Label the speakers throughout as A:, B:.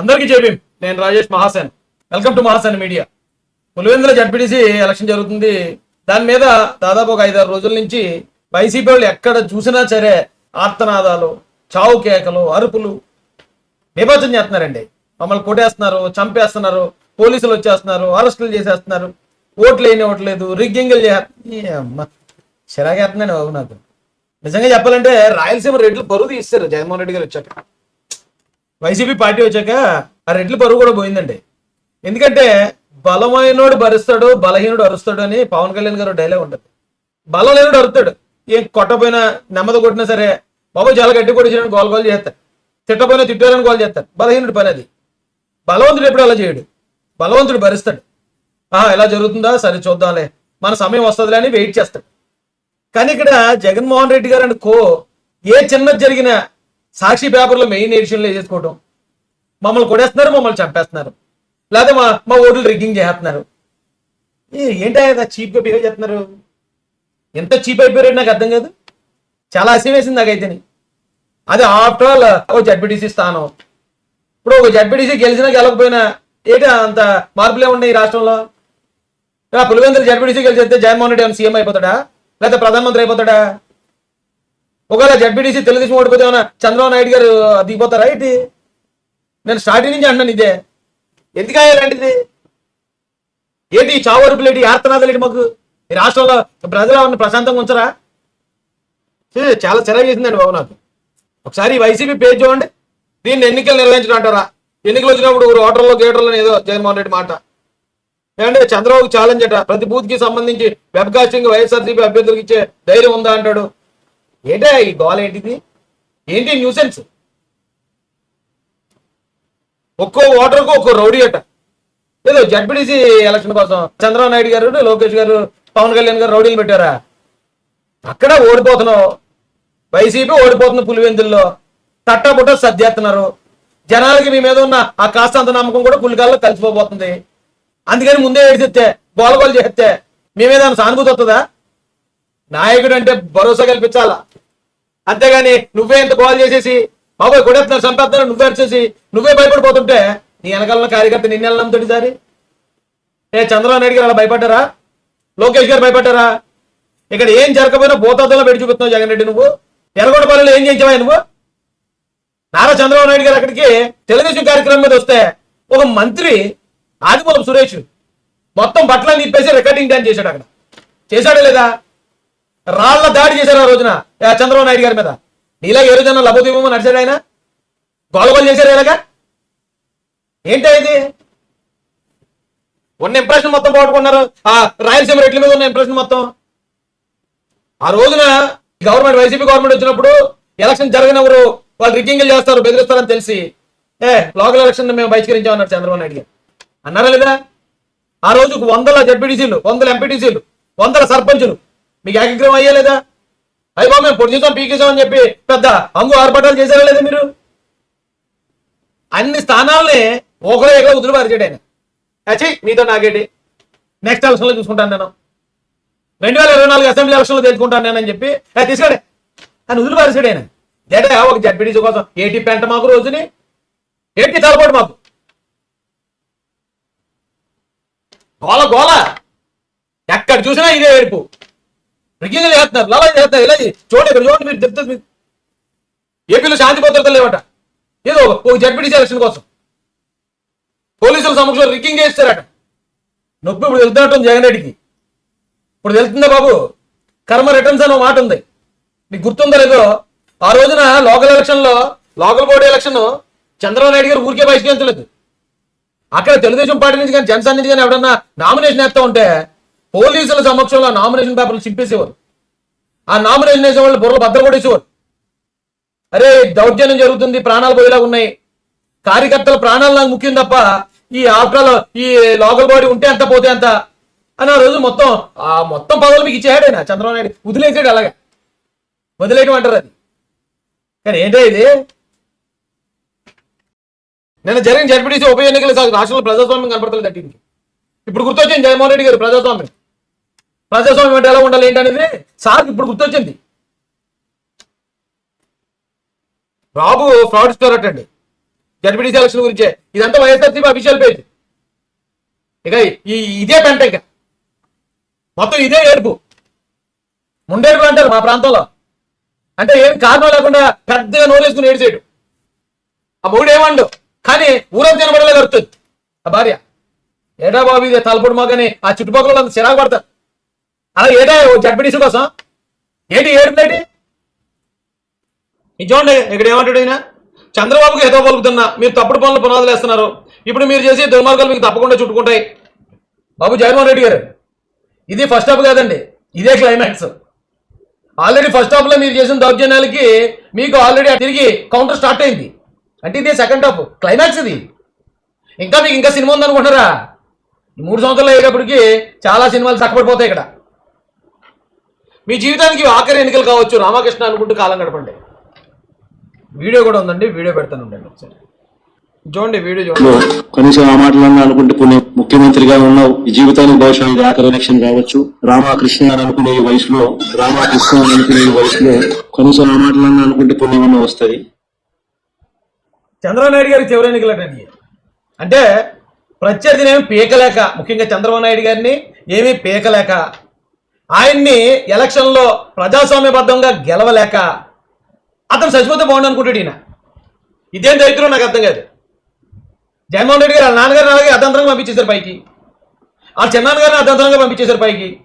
A: అందరికీ చెప్పి నేను Rajesh Mahasen. Welcome to Mahasen media. Pulivendula ZPTC election జరుగుతుంది. దాని మీద దాదాపు ఒక ఐదారు రోజుల నుంచి వైసీపీ వాళ్ళు ఎక్కడ చూసినా సరే ఆర్తనాదాలు చావు కేకలు అరుపులు నిబంధన చేస్తున్నారండి. మమ్మల్ని కొట్టేస్తున్నారు చంపేస్తున్నారు పోలీసులు వచ్చేస్తున్నారు అరెస్టులు చేసేస్తున్నారు. ఓట్లు వేయని ఓట్లేదు రిగ్గింగ్లు చేస్తున్నారు చిరాగేస్తున్నాను బాబు నాకు. నిజంగా చెప్పాలంటే రాయలసీమ రెడ్లు బరువు తీస్తారు జగన్మోహన్ రెడ్డి గారు వచ్చాక. వైసీపీ పార్టీ వచ్చాక ఆ రెడ్ల పరువు కూడా పోయిందండి. ఎందుకంటే బలమైనోడు భరిస్తాడు బలహీనుడు అరుస్తాడు అని పవన్ కళ్యాణ్ గారు డైలాగ్ ఉంటుంది. బలం లేనుడు అరుస్తాడు ఏం కొట్టపోయినా నెమ్మది కొట్టినా సరే బాబు చాలా గట్టి కొట్టించడానికి గోల్ గోల్ చేస్తాడు తిట్టపోయినా తిట్టాలని గోల్ చేస్తాడు బలహీనుడు పని అది. బలవంతుడు ఎప్పుడు అలా చేయడు. బలవంతుడు భరిస్తాడు ఆహా ఎలా జరుగుతుందా? సరే చూద్దాంలే. మన సమయం వస్తుందిలే అని వెయిట్ చేస్తాడు. కానీ ఇక్కడ జగన్మోహన్ రెడ్డి గారు అండ్ కో ఏ చిన్నది జరిగినా సాక్షి పేపర్లో మెయిన్ ఎడిషన్లో వేసేసుకోవడం మమ్మల్ని కొడేస్తున్నారు మమ్మల్ని చంపేస్తున్నారు. లేకపోతే మా మా ఓట్లు రిగ్గింగ్ చేస్తున్నారు. ఏ- ఏంటా చీప్గా బిహేవ్ చేస్తున్నారు? ఎంత చీప్ అయిపోయారు నాకు అర్థం కాదు. చాలా అసహ్యం వేసింది నాకైతేనే అది ఆఫ్టర్ ఆల్ ఓ జడ్పీటీసీ స్థానం. ఇప్పుడు ఒక జడ్పీటీసీ గెలిచినా గెలకపోయినా ఏంటి అంత మార్పులే ఉన్నాయి ఈ రాష్ట్రంలో? పులివెందులు జడ్పీటీసీ గెలిచేస్తే జగన్మోహన్ రెడ్డి ఏమైనా సీఎం అయిపోతాడా? లేకపోతే ప్రధానమంత్రి అయిపోతాడా? ఒకవేళ జడ్పీటీసీ తెలుగుదేశం ఓడిపోతే ఏమైనా చంద్రబాబు నాయుడు గారు దిగిపోతారా ఇది నేను స్టార్టింగ్ నుంచి అంటున్నాను ఇదే. ఎందుకు అయ్యాలంటిది ఏంటి చావరుపులు ఏంటి ఆర్తనాథలు ఏంటి మాకు? ఈ రాష్ట్రంలో ప్రజలు ప్రశాంతంగా ఉంచరా? చాలా చిరాకు చేసిందండి బాబు నాకు. ఒకసారి వైసీపీ పేజ్ చూడండి. దీన్ని ఎన్నికలు నిర్వహించడం అంటారా? ఎన్నికలు వచ్చినప్పుడు ఒక ఓటర్లో గేటర్లో ఏదో జగన్మోహన్ రెడ్డి మాట. ఏమంటే చంద్రబాబు ఛాలెంజ్ అట. ప్రతి బూత్కి సంబంధించి వెబ్ కాస్టింగ్ వైఎస్ఆర్సీపీ అభ్యర్థులకు ఇచ్చే ధైర్యం ఉందా అంటాడు? ఏంటే ఈ గోల ఏంటిది? ఏంటి న్యూసెన్స్? ఒక్కో ఓటర్కు ఒక్కో రౌడీ అట. ఏదో జడ్పీటీసీ ఎలక్షన్ కోసం చంద్రబాబు నాయుడు గారు లోకేష్ గారు పవన్ కళ్యాణ్ గారు రౌడీలు పెట్టారా? అక్కడ ఓడిపోతున్నావు వైసీపీ ఓడిపోతున్న పులివెందుల్లో తట్టబుట్ట సర్దేస్తున్నారు జనాలకి మీ మీద ఉన్న ఆ కాస్త అంత నమ్మకం కూడా పులికాల్లో కలిసిపోబోతుంది. అందుకని ముందే ఏడిస్తే గోలగోలు చేస్తే మీ మీద సానుభూతి వస్తుందా? నాయకుడు అంటే భరోసా కల్పించాలా? అంతేగాని నువ్వే ఇంత గోల్ చేసేసి బాబాయ్ కొడేస్తున్నారు చంపేస్తున్నారు నువ్వే వచ్చేసి నువ్వే భయపడిపోతుంటే నీ వెనకాల కార్యకర్త నిన్న నమ్ముతుంది సారి ఏ చంద్రబాబు నాయుడు గారు అలా భయపడ్డారా? లోకేష్ గారు భయపడ్డారా? ఇక్కడ ఏం జరగకపోయినా భూతార్థంలో పెట్టి చూపిస్తున్నావు జగన్ రెడ్డి నువ్వు. ఎర్రగొండపల్లిలో ఏం చేయించావా నువ్వు? నారా చంద్రబాబు నాయుడు గారు అక్కడికి తెలుగుదేశం కార్యక్రమం మీద వస్తే ఒక మంత్రి ఆదిమూలం సురేష్ మొత్తం బట్టలను నిప్పేసి రికార్డింగ్ డ్యాన్స్ చేశాడు అక్కడ. చేశాడా లేదా? రాళ్ళ దాడి చేశారు ఆ రోజున. చంద్రబాబు నాయుడు గారి మీద. నీలా ఏ రోజున లభోదీపము నడిచాడు ఆయన? గొలగొలు చేశారు ఎలాగా ఏంటి ఇది? ఉన్న ఇంప్రెషన్ మొత్తం పోగొట్టుకున్నారు ఆ రాయలసీమ రెట్ల మీద ఉన్న ఇంప్రెషన్ మొత్తం. ఆ రోజున గవర్నమెంట్ వైసీపీ గవర్నమెంట్ వచ్చినప్పుడు ఎలక్షన్ జరగనవరు వాళ్ళు రిగ్గింగ్లు చేస్తారు బెదిరిస్తారని తెలిసి ఏ లోకల్ ఎలక్షన్ మేము బహిష్కరించామన్నారు చంద్రబాబు నాయుడు గారు. అన్నారా లేదా? ఆ రోజుకు వందల జడ్పీటీసీలు వందల ఎంపీటీసీలు వందల సర్పంచులు మీకు ఏకగ్రహం అయ్యలేదా అయ్యి బాబు మేము పొడిచేసాం పీకేసాం అని చెప్పి పెద్ద అంగు ఆర్భటాలు చేశారా లేదా మీరు? అన్ని స్థానాలని ఒకరో ఎక్కడ వదిలి ఆయన. అచ్చి మీతో నాగేటి నెక్స్ట్ ఎలక్షన్లో చూసుకుంటాను నేను. రెండు వేల ఇరవై నాలుగు అసెంబ్లీ ఎలక్షన్లో తెలుసుకుంటాను నేను అని చెప్పి "ఏ, తీసుకోండి అని వదిలి పారిచాడు ఆయన. ఏటా ఒక జడ్పీడీసీ కోసం ఏటీ పెంట మాకు రోజుని? ఏటీ తలపాటు మాకు? గోల గోల. ఎక్కడ చూసినా ఇదే ఏడుపు. రిగ్గింగ్లు చేస్తున్నారు లలా చేస్తున్నారు. ఇలా చూడండి ఇక్కడ చూడండి మీరు చెప్తే మీరు. ఏపీలో శాంతి భద్రతలు లేవట. ఏదో ఒక జడ్పీటీసీ ఎలక్షన్ కోసం. పోలీసుల సమక్షంలో రిగ్గింగ్ చేస్తారట. నొప్పి ఇప్పుడు వెళ్తున్నట్టు జగన్ రెడ్డికి. ఇప్పుడు వెళ్తుందా బాబు? కర్మ రిటర్న్స్ అనే మాట ఉంది. నీకు గుర్తుందో లేదో ఆ రోజున లోకల్ ఎలక్షన్లో local board election Chandrababu Naidu garu ఊరికే బహిష్కరించలేదు. అక్కడ తెలుగుదేశం పార్టీ నుంచి కానీ జనసేన నుంచి కానీ ఎవడన్నా నామినేషన్ వేస్తా ఉంటే పోలీసుల సమక్షంలో నామినేషన్ పేపర్లు చింపేసేవారు. ఆ నామినేషన్ వేసే వాళ్ళు బుర్రలు బద్దలు కొట్టేసేవారు. అరే దౌర్జన్యం జరుగుతుంది ప్రాణాలు పోయేలాగా ఉన్నాయి. కార్యకర్తల ప్రాణాలు నాకు ముఖ్యం తప్ప ఈ ఆఫ్టర్ ఈ లోకల్ బాడీ ఉంటే అంత పోతే అంత? అని ఆ రోజు మొత్తం ఆ మొత్తం పదవులు మీకు ఇచ్చేయాడు ఆయన చంద్రబాబు నాయుడు. వదిలేసాడు అలాగే. వదిలేయడం అంటారు అది. కానీ ఏంటో ఇది? నిన్న జరిగిన జడ్పీటీసీ ఉప ఎన్నికలు రాష్ట్రంలో ప్రజాస్వామ్యం కనపడతలేదు దట్టింది ఇప్పుడు గుర్తొచ్చింది జగన్మోహన్ రెడ్డి గారు ప్రజాస్వామ్యం. ప్రజాస్వామ్యం అంటే ఎలా ఉండాలి ఏంటనేది సార్ ఇప్పుడు గుర్తొచ్చింది. బాబు ఫ్రాడ్ స్టోర్ అండి జడ్పీటీసీ ఎలక్షన్ గురించే. ఇదంతా వైఎస్ఆర్సీపీ అఫీషియల్ పేజ్. ఇక ఈ ఇదే పెంట ఇక. మొత్తం ఇదే ఏడుపు. ముండేడుపు అంటారు మా ప్రాంతంలో. అంటే ఏం కారణం లేకుండా పెద్దగా నోరేసుకుని ఏడిచేయడు ఆ మూడు ఏమండు? కానీ ఊరంతా తినబడలే కడుతుంది ఆ భార్య. ఏడా బాబు ఇది తలపొడి మగని ఆ చుట్టుపక్కల అంత చిరాకు పడతారు. అలా ఏదో జడ్పీటీసీ కోసం? ఏంటి ఏడుందేటి ఇది చూడండి ఇక్కడ ఏమంటాడు ఈయన? చంద్రబాబుకి ఏదో పలుకుతున్నా మీరు తప్పుడు పనులు పునాదులు వేస్తున్నారు. ఇప్పుడు మీరు చేసే దుర్మార్గాలు మీకు తప్పకుండా చుట్టుకుంటాయి. బాబు జగన్మోహన్ రెడ్డి గారు ఇది ఫస్ట్ హాఫ్ కాదండి ఇదే క్లైమాక్స్ ఆల్రెడీ ఫస్ట్ హాఫ్లో మీరు చేసిన దౌర్జన్యాలకి మీకు ఆల్రెడీ తిరిగి కౌంటర్ స్టార్ట్ అయింది. అంటే ఇదే సెకండ్ హాఫ్ క్లైమాక్స్ ఇది. ఇంకా మీకు ఇంకా సినిమా ఉందనుకుంటారా మూడు సంవత్సరాలు అయ్యేటప్పటికి చాలా సినిమాలు చక్కబడిపోతాయి ఇక్కడ. మీ జీవితానికి ఆఖరి ఎన్నికలు కావచ్చు రామకృష్ణ అనుకుంటూ కాలం గడపండి. వీడియో కూడా ఉందండి వీడియో పెడతాను ఉండండి ఒకసారి. చూడండి వీడియో చూడండి.
B: కనీసం ఆ మాటలన్నా అనుకుంటే కొన్ని ముఖ్యమంత్రిగా ఉన్నావు ఈ జీవితానికి బహుశా ఇది ఆఖరి ఎలక్షన్ కావచ్చు రామకృష్ణ అని అనుకునే ఈ వయసులో రామకృష్ణ అని అనుకునే ఈ వయసులో కనీసం ఆ మాటలన్నా అనుకుంటే కొన్ని ఏమన్నా వస్తాయి?
A: చంద్రబాబు నాయుడు గారికి చివరి ఎన్నికలు అటండి అంటే ప్రత్యర్థిని ఏమి పీకలేక ముఖ్యంగా చంద్రబాబు నాయుడు గారిని ఏమీ పీకలేక ఆయన్ని ఎలక్షన్లో ప్రజాస్వామ్యబద్ధంగా గెలవలేక అతను చచ్చిపోతే బాగుండు అనుకుంటాడు ఈయన. ఇదేం చరిత్ర నాకు అర్థం కాదు. జగన్మోహన్ రెడ్డి గారు నాన్నగారు అలాగే అర్థంతరంగా పంపించేశారు పైకి. వాళ్ళ చిన్నాన్నగారిని అర్థంతరంగా పంపించేశారు పైకి.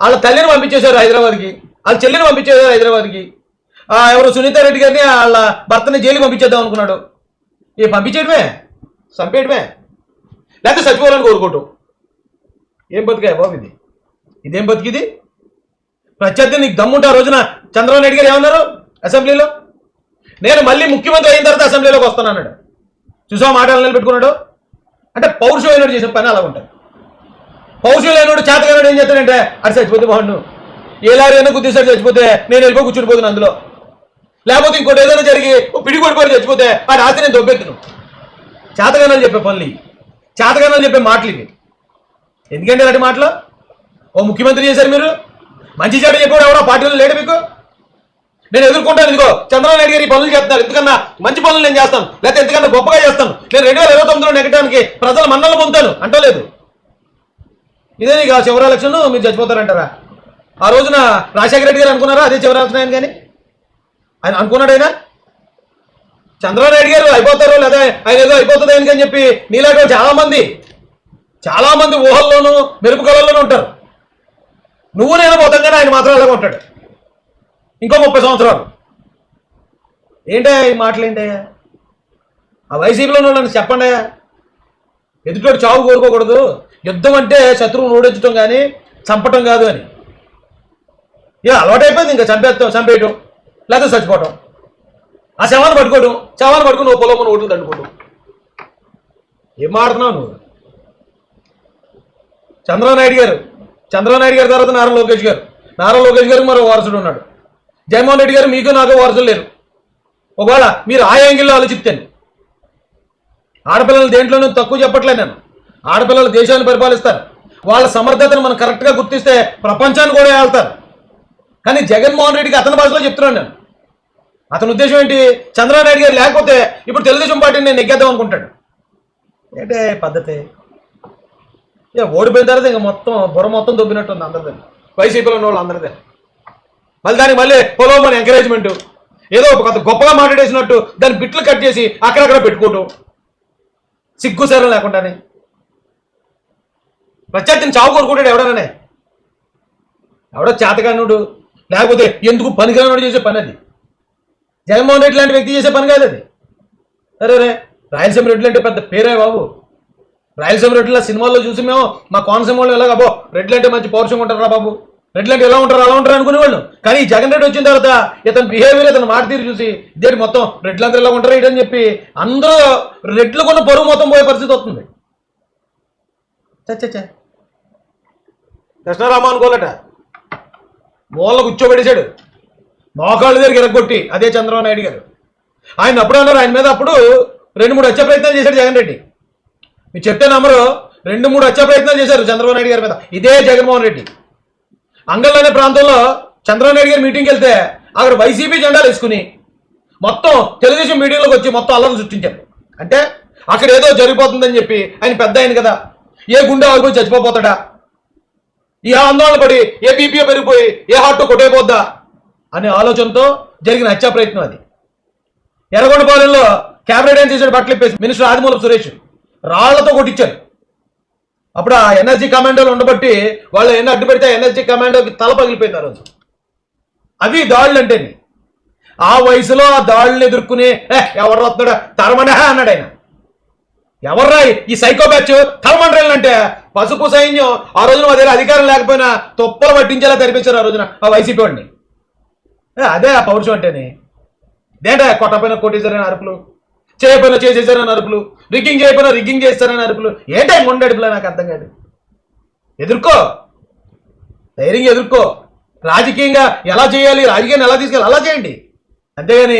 A: వాళ్ళ తల్లిని పంపించేశారు హైదరాబాద్కి. వాళ్ళ చెల్లిని పంపించేశారు హైదరాబాద్కి. ఆ, ఎవరు సునీత రెడ్డి గారిని వాళ్ళ భర్తని జైలుకి పంపించేద్దాం అనుకున్నాడు. ఇవి పంపించేయడమే? చంపేయడమే? లేకపోతే చచ్చిపోవాలని కోరుకోవటం. ఏం బతుకాయ బాబు ఇది? ఇదేం బతికిది? ప్రత్యర్థి నీకు దమ్ముంటే ఆ రోజున చంద్రబాబు నాయుడు గారు ఏమన్నారు అసెంబ్లీలో? నేను మళ్ళీ ముఖ్యమంత్రి అయిన తర్వాత అసెంబ్లీలోకి వస్తానన్నాడు చూసా మాటలు నిలబెట్టుకున్నాడు? అంటే పౌరుషమైనడు చేసిన పని అలా ఉంటుంది. పౌరుషం లేనోడు చేతగానోడు ఏం చేస్తాడంటే అది చచ్చిపోతే బాగుండు. ఏ అయినా గుద్దేసారి చచ్చిపోతే నేను వెళ్ళిపో కూర్చుని పోతున్నా అందులో. లేకపోతే ఇంకోటి ఏదైనా జరిగి ఓ పిడి కొడిపోయి చచ్చిపోతే వాడి రాత్రి నేను దొబ్బెత్తును. చేతగానని చెప్పే పనులు ఇవి. చేతగానని చెప్పే మాటలు ఇవి. ఎందుకంటే ఇలాంటి మాటలు? ఓ ముఖ్యమంత్రి చేశారు మీరు? మంచి చెడు చెప్పాడు ఎవడో పార్టీలో లేడు మీకు? నేను ఎదుర్కొంటాను ఇదిగో. చంద్రబాబు నాయుడు గారు ఈ పనులు చేస్తున్నారు. ఎందుకన్నా? మంచి పనులు నేను చేస్తాను. లేకపోతే ఎందుకన్నా గొప్పగా చేస్తాను. నేను రెండు వేల ఇరవై తొమ్మిదిలో నెగ్గడానికి ప్రజల మన్నలు పొందుతాను అంటలేదు. ఇదే నీకు ఆ చివరి ఎలక్షన్ మీరు చచ్చిపోతారంటారా? ఆ రోజున రాజశేఖర రెడ్డి గారు అనుకున్నారా? అదే చివరి ఎలక్షన్ ఆయన కానీ? ఆయన అనుకున్నాడు ఆయన? చంద్రబాబు నాయుడు గారు అయిపోతారు లేదా ఆయన ఏదో అయిపోతుంది ఆయనకి చెప్పి నీలాంటి చాలామంది చాలా మంది చాలా మంది ఊహల్లోనూ మెరుపు కళల్లోనూ ఉంటారు. నువ్వు నేను పోతాం ఆయన మాత్రం అలాగే ఉంటాడు ఇంకో ముప్పై సంవత్సరాలు. ఏంటయ్యా ఈ మాటలు ఏంటయ్యా ఆ వైసీపీలో ఉన్న చెప్పండి ఎదుటోడు చావు కోరుకోకూడదు. యుద్ధం అంటే శత్రువును ఓడించడం కానీ చంపటం కాదు అని. ఇక అలవాటైపోయింది ఇంకా చంపేస్తాం చంపేయటం లేకపోతే చచ్చిపోవటం. ఆ శవాన్ని పట్టుకోవడం శవాన్ని పట్టుకుని ఓ పొలం ఓట్లు దండుకోవడం ఏం మాడుతున్నావు నువ్వు? చంద్రబాబు నాయుడు గారు చంద్రబాబు నాయుడు గారి తర్వాత నారా లోకేష్ గారు. నారా లోకేష్ గారికి మరో వారసుడు ఉన్నాడు. జగన్మోహన్ రెడ్డి గారు మీకు నాకు వారసులు లేరు. ఒకవేళ మీరు ఆ యాంగిల్లో ఆలోచిస్తాను ఆడపిల్లలు దేంట్లోనూ తక్కువ చెప్పట్లేదు నేను. ఆడపిల్లలు దేశాన్ని పరిపాలిస్తారు. వాళ్ళ సమర్థతను మనం కరెక్ట్గా గుర్తిస్తే ప్రపంచాన్ని కూడా వెళ్తారు కానీ జగన్మోహన్ రెడ్డికి అతని భాషలో చెప్తున్నాను నేను. అతని ఉద్దేశం ఏంటి? చంద్రబాబు నాయుడు గారు లేకపోతే ఇప్పుడు తెలుగుదేశం పార్టీని నేను నెగ్గేద్దాం అనుకుంటాడు. ఏంటే పద్ధతి? ఇక ఓడిపోయిన తర్వాత ఇంకా మొత్తం బుర్ర మొత్తం దొబ్బినట్టు ఉంది అందరిదే. వైసీపీలో ఉన్న వాళ్ళు అందరిదే. మళ్ళీ దానికి మళ్ళీ పొలవమని ఎంకరేజ్మెంట్ ఏదో ఒక గొప్పగా మాట్లాడేసినట్టు దాన్ని బిట్లు కట్ చేసి అక్కడక్కడ పెట్టుకోవటం సిగ్గుసారం లేకుండానే. ప్రత్యర్థిని చావు కోరుకుంటాడు ఎవడనే ఎవడో చేతగానుడు. లేకపోతే ఎందుకు పనికిరానుడు చేసే పని అది? జగన్మోహన్ రెడ్డి లాంటి వ్యక్తి చేసే పని కాదు అది. సరే రే రాయలసీమ రెడ్డి అంటే పెద్ద పేరే బాబు. రాయలసీమ రెడ్డిల సినిమాల్లో చూసి మేము మా కోనసీమ వాళ్ళు ఎలాగ అబ్బో రెడ్లు అంటే మంచి పౌరుషంగా ఉంటారా బాబు? రెడ్లు అంటే ఎలా ఉంటారు? అలా ఉంటారు అనుకునేవాళ్ళు కానీ ఈ జగన్ రెడ్డి వచ్చిన తర్వాత ఇతని బిహేవియర్ ఇతను మాట తీరు చూసి ఇదేంటి మొత్తం రెడ్లందరూ ఎలా ఉంటారు ఇటని చెప్పి అందరూ రెడ్లు కొన్న పరువు మొత్తం పోయే పరిస్థితి వస్తుంది. చచ్చా కృష్ణారామ అనుకోలట మూల కూర్చోబెట్టేశాడు. మోకాళ్ళ దగ్గర ఎరగొట్టి అదే చంద్రబాబు నాయుడు గారు. ఆయన అప్పుడు అన్నారు ఆయన మీద అప్పుడు రెండు మూడు హత్య ప్రయత్నాలు చేశాడు జగన్ రెడ్డి. మీరు చెప్తే నమ్మరు. రెండు మూడు హత్యా ప్రయత్నాలు చేశారు చంద్రబాబు నాయుడు గారి మీద. ఇదే జగన్మోహన్ రెడ్డి. అంగల్ అనే ప్రాంతంలో చంద్రబాబు నాయుడు గారి మీటింగ్కి వెళ్తే అక్కడ వైసీపీ జెండాలు వేసుకుని మొత్తం తెలుగుదేశం మీటింగ్లోకి వచ్చి మొత్తం అల్లరి సృష్టించారు. అంటే అక్కడ ఏదో జరిగిపోతుందని చెప్పి ఆయన పెద్ద ఆయన కదా. ఏ గుండె ఆగిపోయి చచ్చిపోతాడా ఈ ఆందోళన పడి ఏ బీపీఓ పెరిగిపోయి ఏ హార్ట్ కొట్టైపోద్దా? అనే ఆలోచనతో జరిగిన హత్యా ప్రయత్నం అది. ఎర్రగొండపాలెంలో క్యాబినెట్ ఏం చేశాడు? బట్టలు ఇప్పేసి. మినిస్టర్ ఆదిమూలపు సురేష్. రాళ్ళతో కొట్టించారు. అప్పుడు ఆ ఎనర్జీ కమాండోలు ఉండబట్టి వాళ్ళు ఎన్ని అడ్డు పెడితే ఎనర్జీ కమాండోకి తల పగిలిపోయింది ఆ రోజు. అవి దాడులు అంటే ఆ వయసులో ఆ దాడుల్ని ఎదుర్కొని "ఏ, ఎవరు వస్తున్నాడా? తరమనే అన్నాడు ఆయన. ఎవర్రా ఈ సైకో బ్యాచ్ తలమండ్రల్ అంటే పసుపు సైన్యం ఆ రోజున మా దగ్గర అధికారం లేకపోయినా తొప్పలు పట్టించేలా తెరిపించారు ఆ రోజున ఆ వైసీపీ వాడిని. అదే ఆ పౌరుషం అంటేనే. దేంటా కొట్టపైన కొట్టేశారని అరుపులు? చేయకపోయినా చేసేసారని అరుపులు. రిగ్గింగ్ చేయకపోయినా రిగ్గింగ్ చేస్తారని అరుపులు. ఏంటో ఉండడుపులా నాకు అర్థం కాదు. ఎదుర్కో. ధైర్యంగా ఎదుర్కో. రాజకీయంగా ఎలా చేయాలి రాజకీయాన్ని ఎలా తీసుకెళ్ళాలి అలా చేయండి. అంతేగాని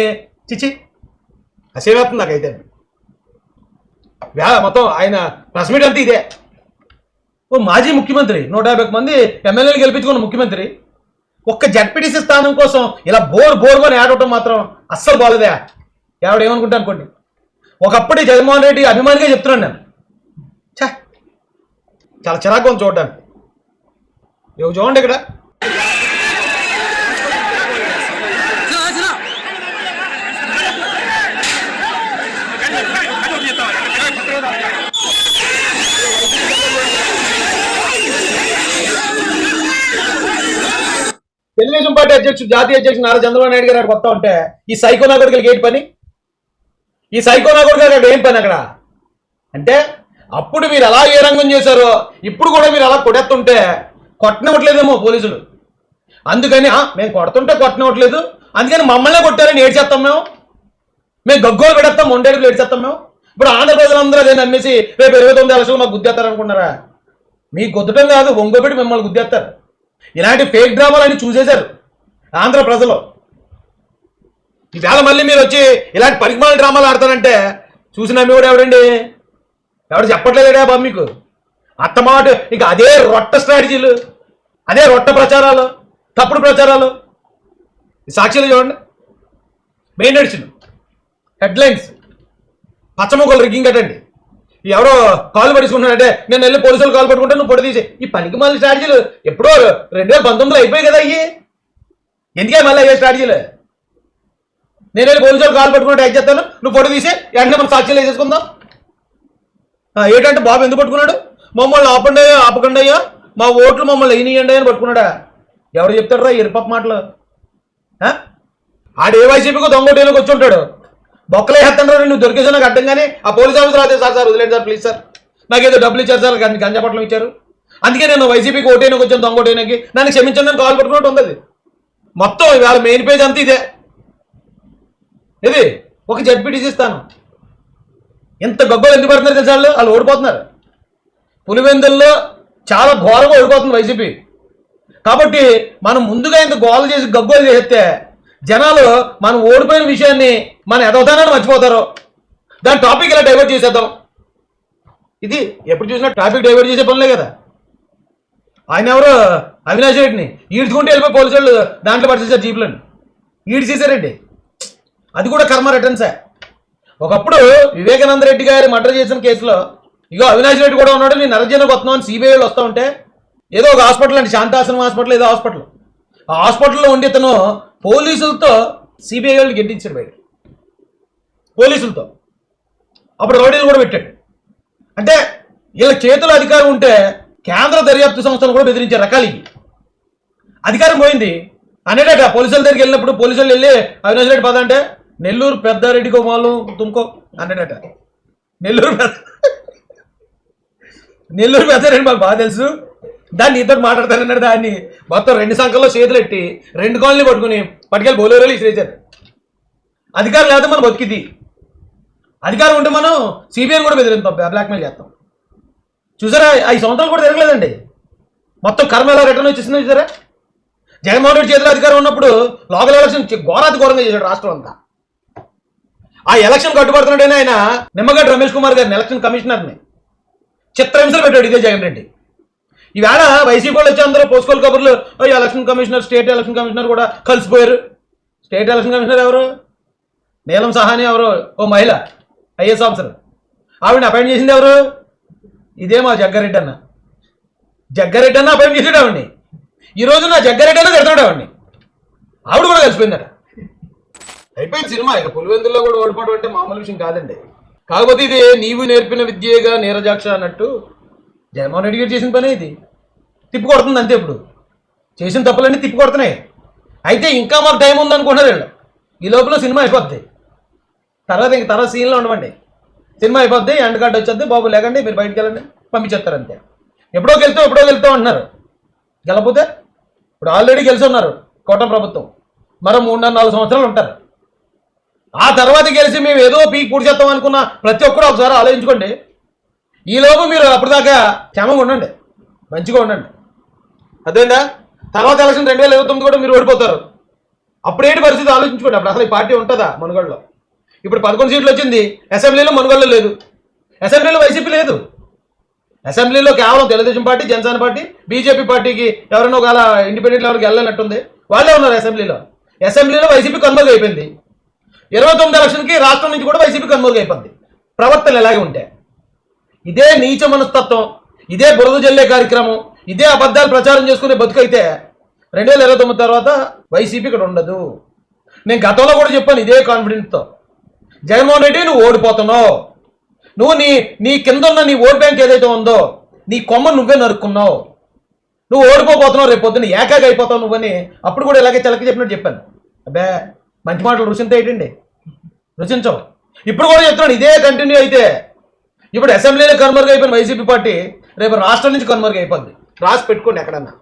A: చిచి అసేవేస్తుంది నాకైతే. వ్యా మొత్తం ఆయన ప్రెస్ మీట్ అంతా ఇదే. ఓ మాజీ ముఖ్యమంత్రి నూట యాభై మంది ఎమ్మెల్యేలు గెలిపించుకున్న ముఖ్యమంత్రి ఒక్క జడ్పీటీసీ స్థానం కోసం ఇలా బోర్ బోర్ అని ఆడటం మాత్రం అస్సలు బాగలేదా ఎవడేమనుకుంటా అనుకోండి. ఒకప్పుడు జగన్మోహన్ రెడ్డి అభిమానిగా చెప్తున్నాను నేను. చా చాలా చిరాకు ఉంది చూడడానికి. ఇవి చూడండి ఇక్కడ. తెలుగుదేశం పార్టీ అధ్యక్షుడు జాతీయ అధ్యక్షుడు నారా చంద్రబాబు నాయుడు గారు అక్కడ వస్తా ఉంటే ఈ సైకో నాయకుడికి ఏంటి పని? ఈ సైకో కూడా అక్కడ ఏం పని అక్కడ? అంటే అప్పుడు మీరు ఎలా ఏ రంగం చేశారో ఇప్పుడు కూడా మీరు అలా కొడేస్తుంటే కొట్టనివ్వట్లేదేమో పోలీసులు. అందుకని మేము కొడుతుంటే కొట్టనివ్వట్లేదు అందుకని మమ్మల్నే కొట్టారని ఏడ్చేస్తాం మేము? మేము గగ్గోలు పెడతాం మొండేడుకులు ఏడ్చేస్తాం మేము? ఇప్పుడు ఆంధ్ర ప్రజలందరూ అదే నమ్మేసి రేపు ఇరవై తొమ్మిది లక్షలు మాకు గుద్దేస్తారు అనుకున్నారా మీకు గుద్దటం కాదు ఒంగోపెట్టి మిమ్మల్ని గుద్దేస్తారు. ఇలాంటి ఫేక్ డ్రామాలు అని చూసేశారు ఆంధ్ర ప్రజలు. ఈవేళ మళ్ళీ మీరు వచ్చి ఇలాంటి పరిమాణ డ్రామాలు ఆడతారంటే చూసిన కూడా ఎవడండి ఎవడు చెప్పట్లేదా బాబు మీకు? అత్తమాట ఇక అదే రొట్ట స్ట్రాటజీలు అదే రొట్ట ప్రచారాలు తప్పుడు ప్రచారాలు. సాక్షులు చూడండి. Main edition headlines. పచ్చమొక్కలు రిగ్గింగ్ కట్టండి. ఎవరో కాల్ పడుచుకుంటున్నాడంటే నేను వెళ్ళి పోలీసులు కాల్ పట్టుకుంటే నువ్వు పొడి తీసే ఈ పనికి మళ్ళీ స్ట్రాటజీలు ఎప్పుడో రెండు వేల పంతొమ్మిదిలో అయిపోయాయి కదా అయ్యి. ఎందుకే మళ్ళీ అయ్యే స్ట్రాటజీలు? నేను వెళ్ళి పోలీసులు కాల్ పట్టుకుని యాక్ చేస్తాను. నువ్వు ఫోటో తీసి వెంటనే మనం సాక్ష్యాలు వేసేసుకుందాం. ఏంటంటే బాబు ఎందుకు పట్టుకున్నాడు? మమ్మల్ని ఆపండి అయ్యా ఆపకండి అయ్యా మా ఓట్లు మమ్మల్ని వేయనియండి అని పట్టుకున్నాడా? ఎవరు చెప్తాడరా ఇరుపప్ప మాటలు? ఆడ ఆడు ఏ వైసీపీకి దొంగోటేలోకి వచ్చి ఉంటాడు. బొక్కలే వేస్తాడు నువ్వు దొరికేసా నాకు అడ్డం కానీ ఆ పోలీస్ ఆఫీసర్ అయితే సార్ సార్ వదిలేండి సార్ ప్లీజ్ సార్. నాకేదో డబ్బులు ఇచ్చారు సార్ గంజాపట్నం ఇచ్చారు. అందుకే నేను వైసీపీకి ఓటేనకి వచ్చాను దొంగోటేనకి నన్ను క్షమించండి నేను కాల్ పట్టుకున్నట్టు ఉంది మొత్తం ఇవాళ మెయిన్ పేజ్ అంతా ఇదే. ఇది ఒక జడ్పీటీసీ ఇస్తాను. ఎంత గొప్పలు ఎందుకు పడుతున్నారు తెలుసా వాళ్ళు? వాళ్ళు ఓడిపోతున్నారు. పులివెందుల్లో చాలా ఘోరంగా ఓడిపోతుంది వైసీపీ. కాబట్టి మనం ముందుగా ఇంత గోలు చేసి గగ్గోలు చేస్తే జనాలు మనం ఓడిపోయిన విషయాన్ని మనం ఎదవుతానని మర్చిపోతారు. దాని టాపిక్ ఇలా డైవర్ట్ చేసేద్దాం. ఇది ఎప్పుడు చూసినా టాపిక్ డైవర్ట్ చేసే పనులే కదా. ఆయన ఎవరు? అవినాష్ రెడ్డిని. ఈడ్చుకుంటే వెళ్ళిపోయి పోలీసు వాళ్ళు దాంట్లో పడిచేసారు జీపులను. ఈడ్చేశారండి అది కూడా కర్మ రిటర్న్సే ఒకప్పుడు వివేకానంద రెడ్డి గారి మర్డర్ చేసిన కేసులో ఇగో అవినాష్ రెడ్డి కూడా ఉన్నాడు నేను నరజనకు వస్తున్నాను అని సిబిఐలు వస్తూ ఉంటే ఏదో ఒక హాస్పిటల్ అండి శాంతాశ్రమం హాస్పిటల్ ఏదో హాస్పిటల్. ఆ హాస్పిటల్లో ఉండి ఇతను పోలీసులతో సిబిఐ వాళ్ళు గెడ్డించాడు బయట. పోలీసులతో. అప్పుడు రౌడీలు కూడా పెట్టాడు. అంటే వీళ్ళ చేతుల అధికారం ఉంటే కేంద్ర దర్యాప్తు సంస్థలు కూడా బెదిరించే రకాలు ఇవి అధికారం పోయింది. అనేటట పోలీసుల దగ్గరికి వెళ్ళినప్పుడు పోలీసులు వెళ్ళి అవినాష్ రెడ్డి పద అంటే నెల్లూరు పెద్దారెడ్డికో మాలు తుమ్కో అన్నాడట. నెల్లూరు పెద్ద నెల్లూరు పెద్దారెడ్డి మాకు బాగా తెలుసు. దాన్ని ఇద్దరు మాట్లాడతానన్నాడు దాన్ని. మొత్తం రెండు సంఖ్యలో చేతులు ఎట్టి రెండు కాళ్ళని పట్టుకుని పట్టుకెళ్ళి బోలేరోలు ఇసిరేశారు. అధికారం లేదా మనం బతికిద్ది. అధికారం ఉంటే మనం సిబిఐని కూడా బెదిరింతాం బ్లాక్మెయిల్ చేస్తాం. చూసారా ఐదు సంవత్సరాలు కూడా తిరగలేదండి. మొత్తం కర్మ ఎలా రిటర్న్ వచ్చేసిందో చూసారా? జగన్మోహన్ రెడ్డి చేతిలో అధికారం ఉన్నప్పుడు లోకల్ ఎలక్షన్ ఘోరాతి ఘోరంగా చేశాడు రాష్ట్రం అంతా. ఆ ఎలక్షన్ కట్టుబడుతున్నాడని ఆయన నిమ్మగడ్డ రమేష్ కుమార్ గారిని ఎలక్షన్ కమిషనర్ని చిత్రహింసలు పెట్టాడు ఇదే జగన్ రెడ్డి. ఈవేళ వైసీపీ వాళ్ళు వచ్చి అందరూ పోస్కోల్ కబుర్లు election commissioner state election commissioner కూడా కలిసిపోయారు. స్టేట్ ఎలక్షన్ కమిషనర్ ఎవరు? నీలం సహాని ఎవరు? ఓ మహిళ ఐఏఎస్ ఆఫీసర్. ఆవిడని అపాయింట్ చేసింది ఎవరు? ఇదే మా జగ్గారెడ్డి అన్న. జగ్గారెడ్డి అన్న అపాయింట్ చేసాడు ఆవిడ్ని. ఈ నా జగ్గారెడ్డి అన్న తిడతాడు ఆవిడ్ని. ఆవిడ కూడా కలిసిపోయిందట. అయిపోయింది సినిమా. ఇక పులివెందుల్లో కూడా ఓడిపోవడం అంటే మామూలు విషయం కాదండి. కాకపోతే ఇది నీవు నేర్పిన విద్యగా నీరజాక్ష అన్నట్టు జగన్మోహన్ రెడ్డి గారు చేసిన పని ఇది. తిప్పి కొడుతుంది అంతే ఇప్పుడు. చేసిన తప్పులన్నీ తిప్పి కొడుతున్నాయి. అయితే ఇంకా మాకు టైం ఉంది అనుకుంటున్నారు వీళ్ళు. ఈ లోపల సినిమా అయిపోద్ది. తర్వాత ఇంక తర్వాత సీన్లో ఉండమండి సినిమా అయిపోద్ది ఎండ్ కార్డ్ వచ్చేద్ది బాబు లేకండి మీరు బయటకు వెళ్ళండి పంపించేస్తారు అంతే. ఎప్పుడో గెలుతాం ఎప్పుడో గెలుతాం అంటున్నారు. గెలపోతే ఇప్పుడు ఆల్రెడీ గెలిచి ఉన్నారు కోటం ప్రభుత్వం. మరో మూడున్నర నాలుగు సంవత్సరాలు ఉంటారు. ఆ తర్వాత గెలిచి మేము ఏదో పీక్ పూర్తి చేస్తాం అనుకున్న ప్రతి ఒక్కరు ఒకసారి ఆలోచించుకోండి. ఈలోపు మీరు అప్పటిదాకా క్షేమంగా ఉండండి. మంచిగా ఉండండి. అదేందా తర్వాత ఎలక్షన్ రెండు వేల ఇరవై తొమ్మిది కూడా మీరు ఓడిపోతారు. అప్పుడేటి పరిస్థితి? ఆలోచించుకోండి. అప్పుడు అసలు ఈ పార్టీ ఉంటుందా మనుగడలో? ఇప్పుడు పదకొండు సీట్లు వచ్చింది. అసెంబ్లీలో మనుగడలో లేదు. అసెంబ్లీలో వైసీపీ లేదు. అసెంబ్లీలో కేవలం Telugudesam party Janasena party BJP పార్టీకి ఎవరైనా ఒకవేళ ఇండిపెండెంట్ ఎవరికి వెళ్ళనట్టుంది వాళ్ళే ఉన్నారు అసెంబ్లీలో. అసెంబ్లీలో వైసీపీ కన్వర్గ్ అయిపోయింది. ఇరవై తొమ్మిది ఎలక్షన్కి రాష్ట్రం నుంచి కూడా వైసీపీ కన్వర్గ్ అయిపోద్ది. ప్రవర్తనలు ఎలాగే ఉంటాయి? ఇదే నీచ మనస్తత్వం ఇదే బురద జల్లే కార్యక్రమం ఇదే అబద్ధాలు ప్రచారం చేసుకునే బతుకైతే రెండు వేల ఇరవై తొమ్మిది తర్వాత వైసీపీ ఇక్కడ ఉండదు. నేను గతంలో కూడా చెప్పాను ఇదే కాన్ఫిడెన్స్తో జగన్మోహన్ రెడ్డి నువ్వు ఓడిపోతున్నావు. నువ్వు నీ నీ కింద ఉన్న నీ ఓట్ బ్యాంక్ ఏదైతే ఉందో నీ కొమ్మ నువ్వే నరుక్కున్నావు. నువ్వు ఓడిపోతున్నావు రేపు పొద్దున్న ఏకాగా అయిపోతావు నువ్వని. అప్పుడు కూడా ఇలాగే చిలక చెప్పినట్టు చెప్పాను. అబ్బే మంచి మాటలు రుచింత ఏంటండి? రుచించవు. ఇప్పుడు కూడా చెప్తున్నాను ఇదే కంటిన్యూ అయితే. ఇప్పుడు అసెంబ్లీలో కన్వర్గ్ అయిపోయిన వైసీపీ పార్టీ రేపు రాష్ట్రం నుంచి కన్వర్గ్ అయిపోద్ది రాసి పెట్టుకోండి ఎక్కడన్నా.